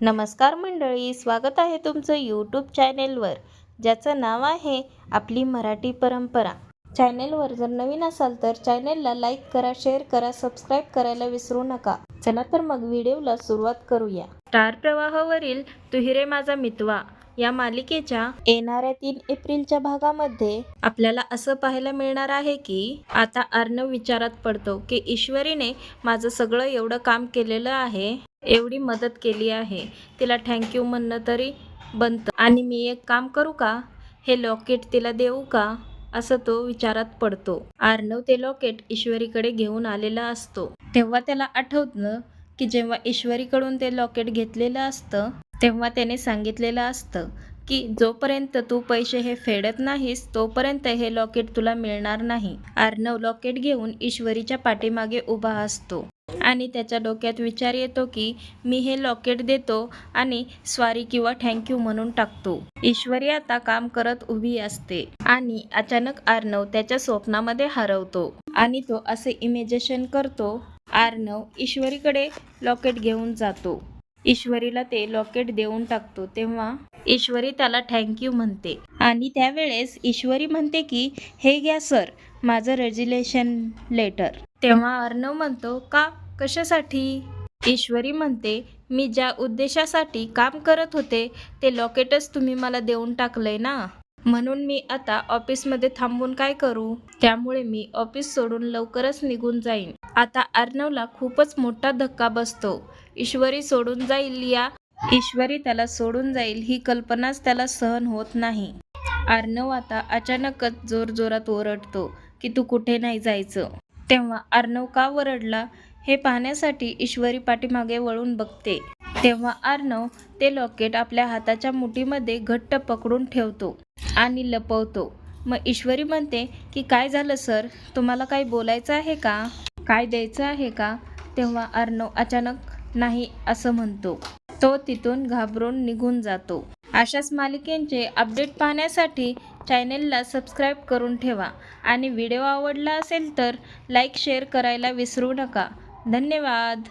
नमस्कार मंडळी स्वागत आहे तुमचं यूट्यूब चॅनेलवर ज्याचं नाव आहे आपली मराठी परंपरा. चॅनेलवर जर नवीन असाल तर चॅनेलला लाईक करा शेअर करा सबस्क्राईब करायला विसरू नका. चला तर मग व्हिडिओला सुरुवात करूया. स्टार प्रवाहावरील तुहिरे माझा मितवा. या मालिकेच्या येणाऱ्या तीन एप्रिलच्या भागामध्ये आपल्याला असं पाहायला मिळणार आहे की आता अर्णव विचारात पडतो की ईश्वरीने माझं सगळं एवढं काम केलेलं आहे एवढी मदत केली आहे. तिला थँक्यू म्हणणं तरी बनतं. आणि मी एक काम करू का? हे लॉकेट तिला देऊ का? असं तो विचारात पडतो. अर्णव ते लॉकेट ईश्वरीकडे घेऊन आलेला असतो. तेव्हा त्याला आठवतं की जेव्हा ईश्वरीकडून ते लॉकेट घेतलेलं असतं तेव्हा त्याने सांगितलेलं असतं की जोपर्यंत तू पैसे हे फेडत नाहीस तोपर्यंत हे लॉकेट तुला मिळणार नाही. अर्णव लॉकेट घेऊन ईश्वरीच्या पाठीमागे उभा असतो आणि त्याच्या डोक्यात विचार येतो की मी हे लॉकेट देतो आणि स्वारी किंवा थँक्यू म्हणून टाकतो. ईश्वरी आता काम करत उभी असते आणि अचानक अर्णव त्याच्या स्वप्नामध्ये हरवतो आणि तो असे इमेजेशन करतो. अर्णव ईश्वरीकडे लॉकेट घेऊन जातो. ईश्वरीला ते लॉकेट देऊन टाकतो तेव्हा ईश्वरी त्याला थँक्यू म्हणते. आणि त्यावेळेस ईश्वरी म्हणते की हे घ्या सर माझं रेजिलेशन लेटर तेव्हा अर्णव म्हणतो का? कशासाठी? ईश्वरी म्हणते मी ज्या उद्देशासाठी काम करत होते ते लॉकेटच तुम्ही मला देऊन टाकलंय ना? म्हणून मी आता ऑफिसमध्ये थांबून काय करू? त्यामुळे मी ऑफिस सोडून लवकरच निघून जाईन. आता अर्णवला खूपच मोठा धक्का बसतो. ईश्वरी सोडून जाईल या? ईश्वरी त्याला सोडून जाईल ही कल्पनाच त्याला सहन होत नाही. अर्णव आता अचानकच जोरजोरात ओरडतो की तू कुठे नाही जायचं. तेव्हा अर्णव का ओरडला? हे पाहण्यासाठी ईश्वरी पाठीमागे वळून बघते. तेव्हा अर्णव ते लॉकेट आपल्या हाताच्या मुठीमध्ये घट्ट पकडून ठेवतो. आणि लपवतो. मग ईश्वरी म्हणते की काय झालं सर? तुम्हाला काही बोलायचं आहे का? काय द्यायचं आहे का? तेव्हा अर्णव अचानक नाही असं म्हणतो. तो तिथून घाबरून निघून जातो. अशाच मालिकेंचे अपडेट पाहण्यासाठी चॅनेलला सबस्क्राईब करून ठेवा. आणि व्हिडिओ आवडला असेल तर लाईक शेअर करायला विसरू नका. धन्यवाद.